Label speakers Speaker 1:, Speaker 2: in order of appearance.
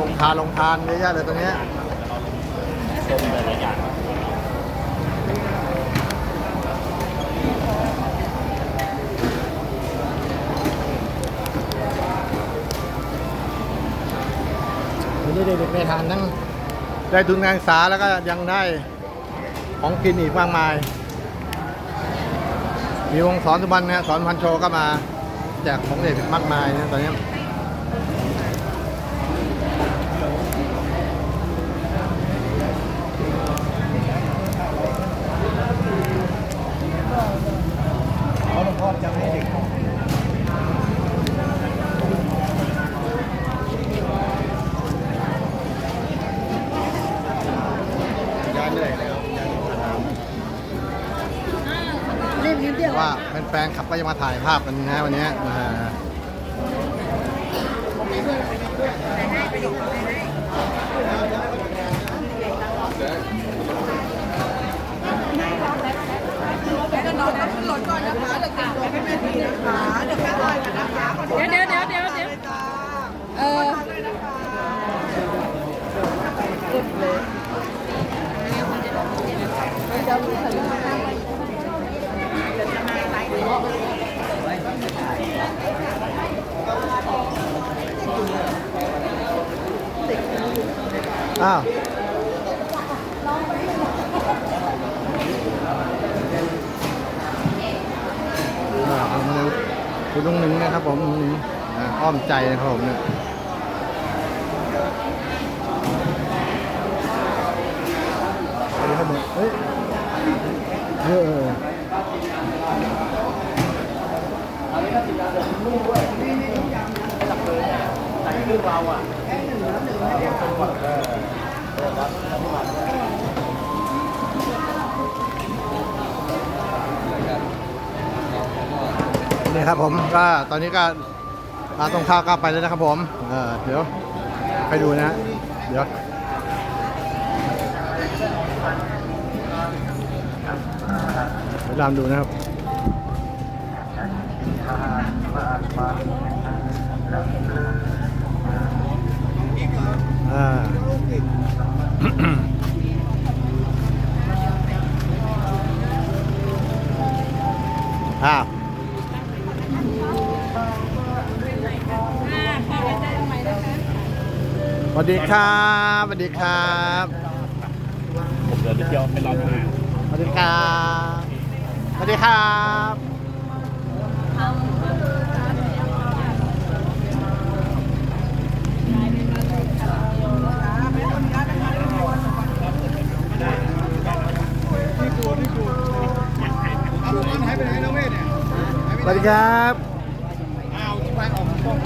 Speaker 1: ลงทานลงทานเยอะแยะเลยตรงนี้ย
Speaker 2: ชมหลายๆอย่าง
Speaker 1: วันนี้เด็กๆได้ทานทั้งได้ทุนการศึกษาแล้วก็ยังได้ของกินอีกมากมาย มีวงสอนสุวรรณนะสอนพันโชก็มาแจกของเด็กมากมายนะตอนนี้
Speaker 2: เขาหลวงพ่อจะให้เด็ก
Speaker 1: ยาเหนื่อยแล้ว
Speaker 3: เล่นนิดเดียว
Speaker 1: ว่าแฟนๆขับก็จะมาถ่ายภาพกันนะวันนี้อ่า
Speaker 3: เดี๋ยวเดี๋ยวเดี๋ยวเดี๋ยวเดี๋ยวเออ
Speaker 1: อ้าวอ่าเอามาดู คุณลุงหนึ่งนะครับผมลุงหนึ่งอ้อมใจนะครับผมเนี่ยเฮ้ยครับผมเฮ้ยเออเออ ครับผมก็ตอนนี้ก็อาตรงข้าวก็ไปแล้วนะครับผมเออเดี๋ยวไปดูนะเดี๋ยวเดี๋ยวตามดูนะครับอ่าอ้า วสวัสดีครับสวัสดีครับ
Speaker 2: ผมเดินไปเที่ยวเป็นร้านอาหาร
Speaker 1: สวัสดีครับสวัสดีครับสวัสดีครับ
Speaker 2: อ้าวที่บ้านออกมาป้อง